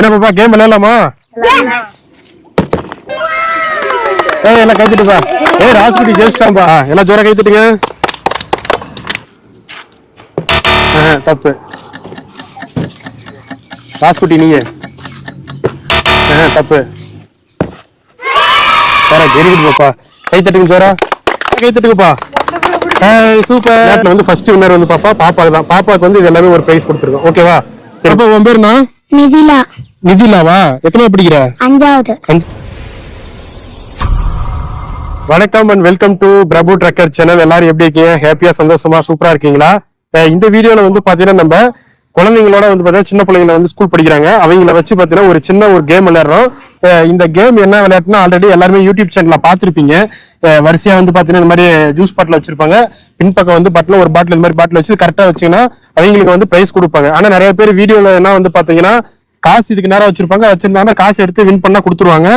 என்ன பாப்பா கேம் விளையாடலாமா? ஏய் எல்லாம் கைத்துட்டுப்பா ஏய் ராஸ்குட்டி ஜெயிச்சிட்டான்பா. எல்லாம் ஜோரா கைத்துட்டுங்க. தப்பு. ராஸ்குட்டி நீங்க. ஆஹா, தப்பு. வேற வெரி குட் பாப்பா கை தட்டுங்க ஜோரா. கை தட்டுங்கப்பா. ஏய் சூப்பர் நேரத்துல வந்து ஃபர்ஸ்ட் வின்னர் வந்து பாப்பா பாப்பாக்கு தான். பாப்பாக்கு வந்து இது எல்லாமே ஒரு பிரைஸ் கொடுத்துருக்கோம். ஓகேவா சரி. அப்ப உன் பேருனா மிதிலா. நிதிலாவா? எத்தனை படிக்கிற? அஞ்சாவது. அஞ்சு. வணக்கம் and welcome to Prabhu trucker channel எல்லாரும் எப்படி இருக்கீங்க? ஹாப்பியா சந்தோஷமா சூப்பரா இருக்கீங்களா? இந்த வீடியோல வந்து பாத்தீங்கன்னா நம்ம குழந்தைங்களோட வந்து பாத்தீங்கன்னா சின்ன பிள்ளைங்கள வந்து ஸ்கூல் படிக்கிறாங்க. அவங்கள வச்சு பாத்தீங்கன்னா ஒரு சின்ன ஒரு கேம் விளையாடுறோம். இந்த கேம் என்ன விளையாட்டுனா ஆல்ரெடி எல்லாருமே யூடியூப் சேனல்ல பாத்திருப்பீங்க அஹ் வரிசையா வந்து பாத்தீங்கன்னா இந்த மாதிரி ஜூஸ் பாட்டில் வச்சிருப்பாங்க. பின்பக்கம் வந்து பாட்டில் ஒரு பாட்டில் இந்த மாதிரி பாட்டில் வச்சு கரெக்டா வச்சீங்கன்னா அவங்களுக்கு வந்து பிரைஸ் கொடுப்பாங்க. ஆனா நிறைய பேர் வீடியோல என்ன வந்து பாத்தீங்கன்னா காசு இதுக்கு நேரம் வச்சிருப்பாங்க. வச்சிருந்தாங்கன்னா காசு எடுத்து வின் பண்ணா கொடுத்துருவாங்க.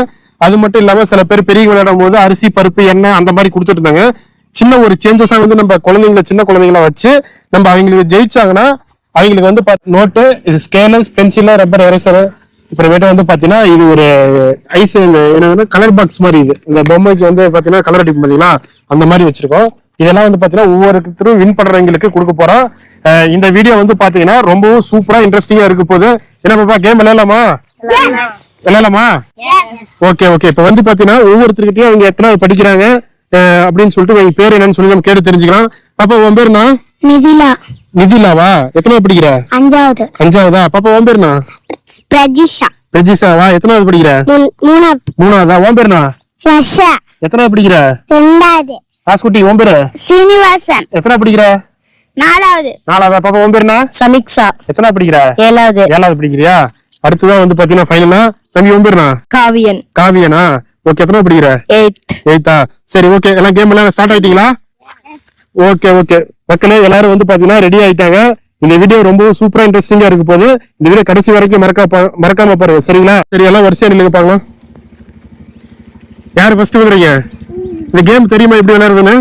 அது மட்டும் இல்லாம சில பேர் பெரிய விளையாடும் போது அரிசி பருப்பு எண்ணெய் அந்த மாதிரி கொடுத்துட்டு இருந்தாங்க. சின்ன ஒரு சேஞ்சஸா வந்து நம்ம குழந்தைங்களை சின்ன குழந்தைங்கள வச்சு நம்ம அவங்களுக்கு ஜெயிச்சாங்கன்னா அவங்களுக்கு வந்து நோட்டு இது ஸ்கேலஸ் பென்சில் ரப்பர் எரேசரு அப்புறமேட்டு வந்து பாத்தீங்கன்னா இது ஒரு ஐஸ் என்னதுன்னா கலர் பாக்ஸ் மாதிரி இது. இந்த பொம்மைக்கு வந்து பாத்தீங்கன்னா கலர் அடிக்கும் பாத்தீங்களா? அந்த மாதிரி வச்சிருக்கோம். இதெல்லாம் வந்து பாத்தீங்கன்னா ஒவ்வொருத்தரும் வின் பண்றவங்களுக்கு கொடுக்க போறோம். இந்த வீடியோ வந்து பாத்தீங்கன்னா ரொம்பவும் சூப்பரா இன்ட்ரெஸ்டிங்கா இருக்க போகுது. என்ன பாப்பா கேம் விளையாடலாமா? விளையாடலாமா? ஓகே ஓகே இப்ப வந்து பாத்தீங்கன்னா ஒவ்வொருத்தருக்கிட்டையும் அவங்க எத்தனை படிக்கிறாங்க அப்படின்னு சொல்லிட்டு அவங்க பேர் என்னன்னு சொல்லி நம்ம கேட்டு தெரிஞ்சுக்கலாம். பாப்பா உன் பேருனா மிதிலா. நிதிலாவா எத்தனை படிக்கிற? அஞ்சாவது. அஞ்சாவதா? பாப்பா உன் பேருனா பிரஜிஷா. ரெஜிஸாவா எத்தனாவது படிக்கிற? மூணு- மூணாவது. மூணாவதா? உன் பேருனா ரஷா எத்தனாவது படிக்கிற? ரெண்டாவது. ராஸ்குட்டி உன் பேரு? சீனிவாசன். எத்தனை படிக்கிற? நாலாவது. நாலாவதா? பாப்பா உன் பேருனா சமிக்ஷா. எத்தனை படிக்கிற? ஏழாவது. ஏழாவது படிக்கிறியா? அடுத்ததான் வந்து பாத்தீங்கன்னா ஃபைனலா தம்பி உன் பேருனா காவியன். காவியனா? ஓகே எத்தனை படிக்கிற? எயித் எயித்தா சரி ஓகே எல்லாம் கேம் எல்லாம் ஸ்டார்ட் ஆயிட்டீங்களா? ஓகே ஓகே மக்களே எல்லாரும் வந்து பாத்தீங்கன்னா ரெடி ஆயிட்டாங்க. இந்த வீடியோ ரொம்ப சூப்பரா இன்ட்ரெஸ்டிங்கா இருக்கு போது இந்த வீடியோ கடைசி வரைக்கும் மறக்க மறக்காம பாருங்க சரிங்களா? சரி எல்லாம் வரிசையா நில்லுங்க பார்க்கலாம். யாரு ஃபர்ஸ்ட் வந்துறீங்க இந்த கேம் தெரியுமா எப்படி விளையாடுறதுன்னு?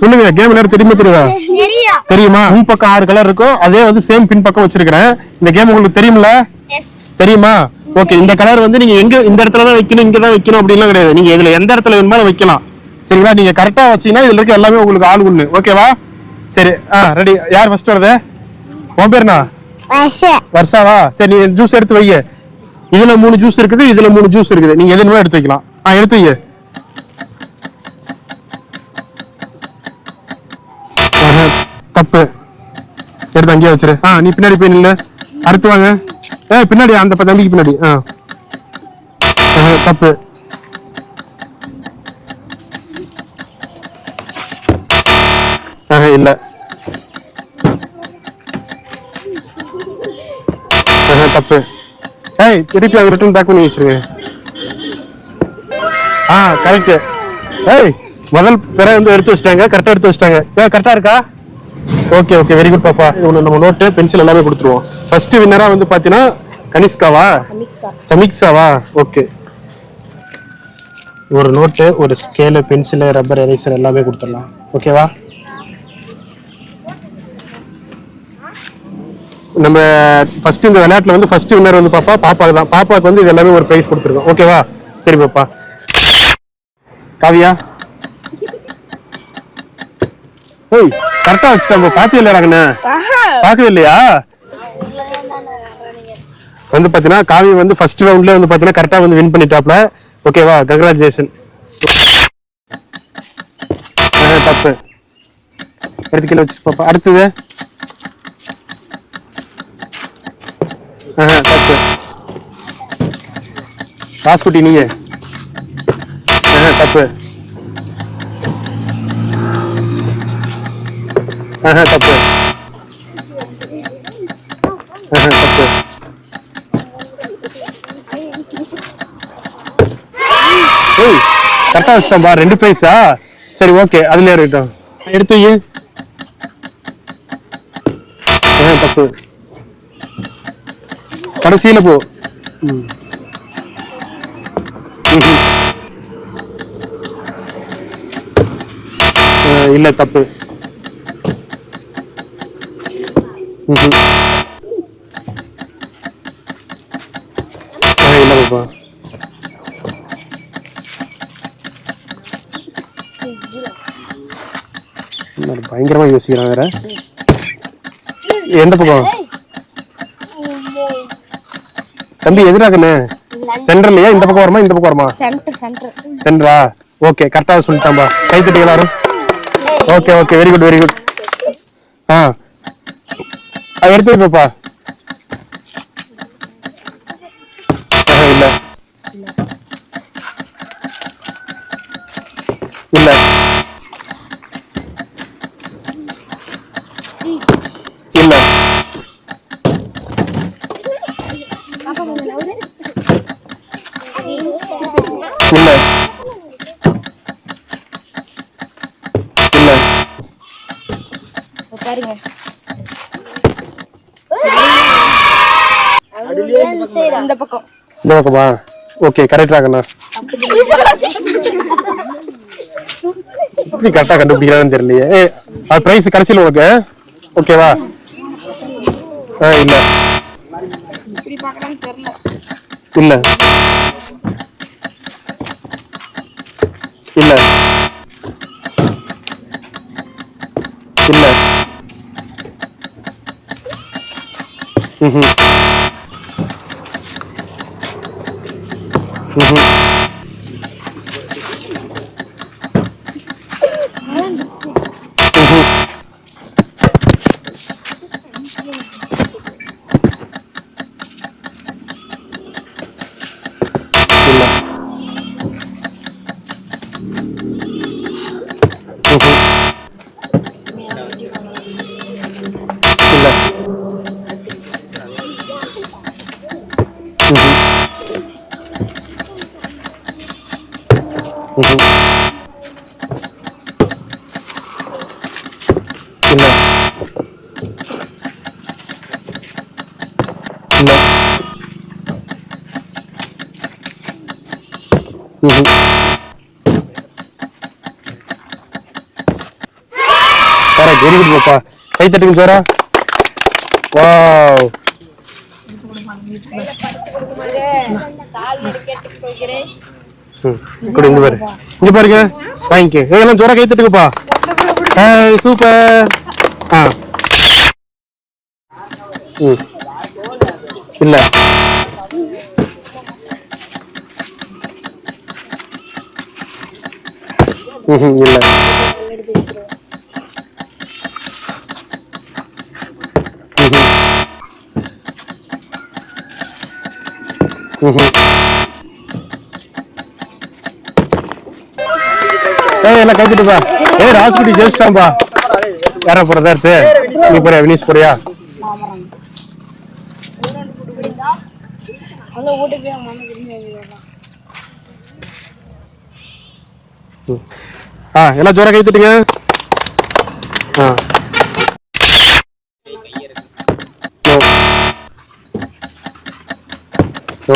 சொல்லுங்க கேம் விளையாட தெரியுமா தெரியுதா? தெரியுமா. முன் பக்கம் ஆறு கலர் இருக்கும் அதே வந்து சேம் பின் பக்கம் வச்சிருக்கிறேன். இந்த கேம் உங்களுக்கு தெரியுமில? தெரியுமா? ஓகே இந்த கலர் வந்து நீங்க எங்க இந்த இடத்துல தான் வைக்கணும் இங்க தான் வைக்கணும் அப்படின்லாம் கிடையாது. நீங்க இதுல எந்த இடத்துல வேணுமாலும் வைக்கலாம். சரிங்களா? நீங்க கரெக்டா வச்சீங்கன்னா இதுல இருக்க எல்லாமே உங்களுக்கு ஆள் ஒண்ணு ஓகேவா சரி ஆ ரெடி யார் ஃபர்ஸ்ட் வருது? உன் பேருனா ரஷா வர்ஷாவா? சரி நீ ஜூஸ் எடுத்து வைங்க இதுல மூணு ஜூஸ் இருக்குது இதுல மூணு ஜூஸ் இருக்குது. நீங்க எது வேணுமோ எடுத்து வைக்கலாம். ஆ எடுத்து வைங்க எடுத்து அங்கேயே வச்சிரு. ஆ நீ பின்னாடி போய் நில்லு. அடுத்து வாங்க. ஏ பின்னாடி அந்த பத்து தம்பிக்கு பின்னாடி. ஆ. தப்பு. இல்ல. தப்பு. ஏய் திருப்பி அங்க ரிட்டர்ன் பேக் பண்ணி வச்சிருங்க. ஆ கரெக்ட் ஏய் முதல் பிற வந்து எடுத்து வச்சிட்டாங்க. கரெக்டா எடுத்து வச்சிட்டாங்க. ஏ கரெக்டா இருக்கா? ஓகே ஓகே வெரி குட் பாப்பா இது ஒன்று நம்ம நோட்டு பென்சில் எல்லாமே கொடுத்துருவோம். ஃபர்ஸ்ட் வின்னரா வந்து பாத்தீங்கன்னா கனிஷ்காவா? சமீக்ஷாவா? ஓகே ஒரு நோட்டு ஒரு ஸ்கேலு பென்சிலு ரப்பர் எரேசர் எல்லாமே கொடுத்துடலாம். ஓகேவா நம்ம ஃபர்ஸ்ட் இந்த விளையாட்டுல வந்து ஃபர்ஸ்ட் வின்னர் வந்து பாப்பா பாப்பாக்கு தான். பாப்பாக்கு வந்து இது எல்லாமே ஒரு பிரைஸ் கொடுத்துருக்கோம். ஓகேவா சரி பாப்பா. காவியா? ஓய் கரெக்டா வச்சுட்டாங்க பாத்தியா இல்லையா ராகண்ணே பார்க்கவே இல்லையா? வந்து பாத்தீங்கன்னா காவி வந்து ஃபர்ஸ்ட் ரவுண்ட்ல வந்து பாத்தீங்கன்னா கரெக்டா வந்து வின் பண்ணிட்டாப்ல. ஓகேவா கங்க்ராச்சுலேஷன் தப்பு. எடுத்து கீழே வச்சுட்டு பாப்பா. அடுத்தது. ஆஹா, தப்பு. ராஸ்குட்டி நீங்க தப்பு. ஆஹா, தப்பு. ஆஹா, தப்பு. ஏய் கரெக்டா வச்சிட்டோம்பா ரெண்டு பிரைஸா சரி ஓகே அதுல இருக்கட்டும். எடுத்து வை. தப்பு. கடைசியில போ. இல்ல தப்பு ம்ஹும். பாப்பா என்ன பயங்கரமா யோசிக்கிறான் வேற. எந்த பக்கம்? தம்பி எதிராகண்ணே சென்டர்லயா இந்த பக்கம் வருமா? இந்த பக்கம் வருமா? சென்டர் ஓகே கரெக்டா சொல்லிட்டாம்பா கை தட்டி எல்லாரும் okay okay very good very good ஆ. எடுத்து வைப்பா இல்ல. இல்ல. இல்ல. இல்ல. இல்ல. பாருங்க இந்த பக்கம் இந்த பக்கமா. ஓகே கரெக்டா கண்ணா? எப்படி கரெக்டா கண்டுபிடிக்கிறான்னு தெரியலையே. அது பிரைஸ் கடைசியில் உனக்கு. ஓகேவா ஆ இல்ல. இப்படி பாக்குறான்னு தெரியல. இல்ல இல்ல. இல்ல. 嗯哼，嗯哼。கரெக்ட் வெரி குட் பாப்பா. கை தட்டுங்க ஜோரா. வாவ். ம், கொடு இங்க பாரு. இங்க பாருங்க. வாங்கிக்க. இதெல்லாம் ஜோரா கை தட்டுங்கப்பா. Hi super. ஆ. ம். இல்லை. இல்ல. ஏய் எல்லாம் கைத்துட்டுப்பா ஏய் ராஜ்குடி ஜெயிச்சிட்டான்பா. யாரா போறதா எடுத்து. நீ போறியா வினீஷ் போறியா? அங்க வீட்டுக்கு போய் ஆ எல்லாம் ஜோரா கைத்துட்டுங்க ஆ No.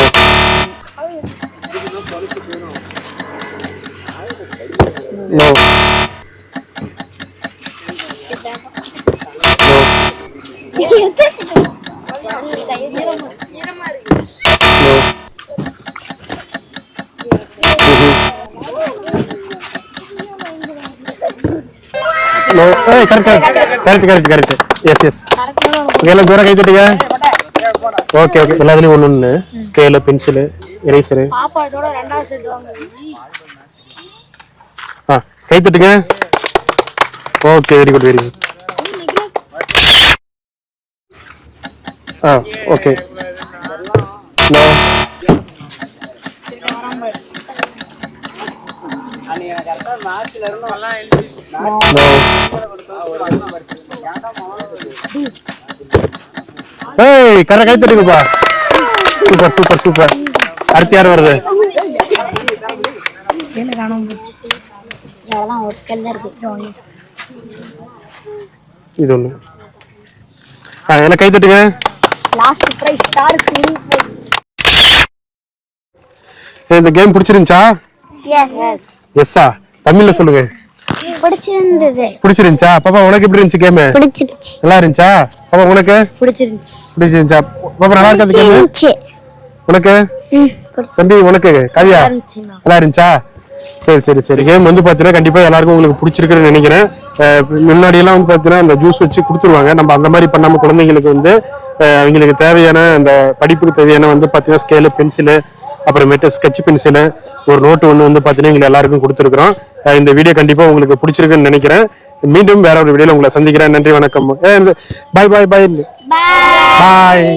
No. No. ஏய் correct correct correct correct yes yes எல்லாம் ஜோரா கை தட்டுங்க ஓகே ஓகே எல்லாத்துலயும் ஒண்ணு ஒண்ணு. ஸ்கேலு பென்சிலு எரேசரு பாப்பா இதோட ரெண்டாவது செட் வாங்க. ஆ கை தட்டுங்க. Okay very good very good ஆ ஓகே நோ நோ ஏய் கரை கை தட்டுங்கப்பா சூப்பர் சூப்பர் சூப்பர். அடுத்து யார் வருது? இது ஒண்ணு. ஆ என்ன கை தட்டுங்க? லாஸ்ட் பிரைஸ் இந்த கேம் பிடிச்சிருந்துச்சா? எஸ் எஸ்ஸா தமிழ்ல சொல்லுங்க. பிடிச்சிருந்தது. பிடிச்சிருந்துச்சா? பாப்பா உனக்கு எப்படி இருந்துச்சு கேம்? பிடிச்சிருச்சு நல்லா இருந்துச்சா? பாப்பா உனக்கு? பிடிச்சிருந்துச்சு. பிடிச்சிருந்துச்சா? பாப்பா நல்லா இருக்கா கேம்? பிடிச்சிருந்துச்சு. உனக்கு? தம்பி உனக்கு? காவியா? நல்லா இருந்துச்சா சரி சரி சரி. கேம் வந்து பாத்தீங்கன்னா கண்டிப்பா எல்லாருக்கும் உங்களுக்கு பிடிச்சிருக்குன்னு நினைக்கிறேன். முன்னாடி எல்லாம் வந்து பாத்தீங்கன்னா இந்த ஜூஸ் வச்சு கொடுத்துருவாங்க. நம்ம அந்த மாதிரி பண்ணாம குழந்தைங்களுக்கு வந்து அவங்களுக்கு தேவையான அந்த படிப்புக்கு தேவையான வந்து பாத்தீங்கன்னா ஸ்கேலு பென்சிலு அப்புறமேட்டு ஸ்கெட்ச் பென்சிலு ஒரு நோட்டு ஒன்று வந்து எங்களுக்கு எல்லாருக்கும் கொடுத்துருக்குறோம். இந்த வீடியோ கண்டிப்பா உங்களுக்கு பிடிச்சிருக்குன்னு நினைக்கிறேன். மீண்டும் வேற ஒரு வீடியோல உங்களை சந்திக்கிறேன். நன்றி வணக்கம். பாய் பாய் பாய் பாய்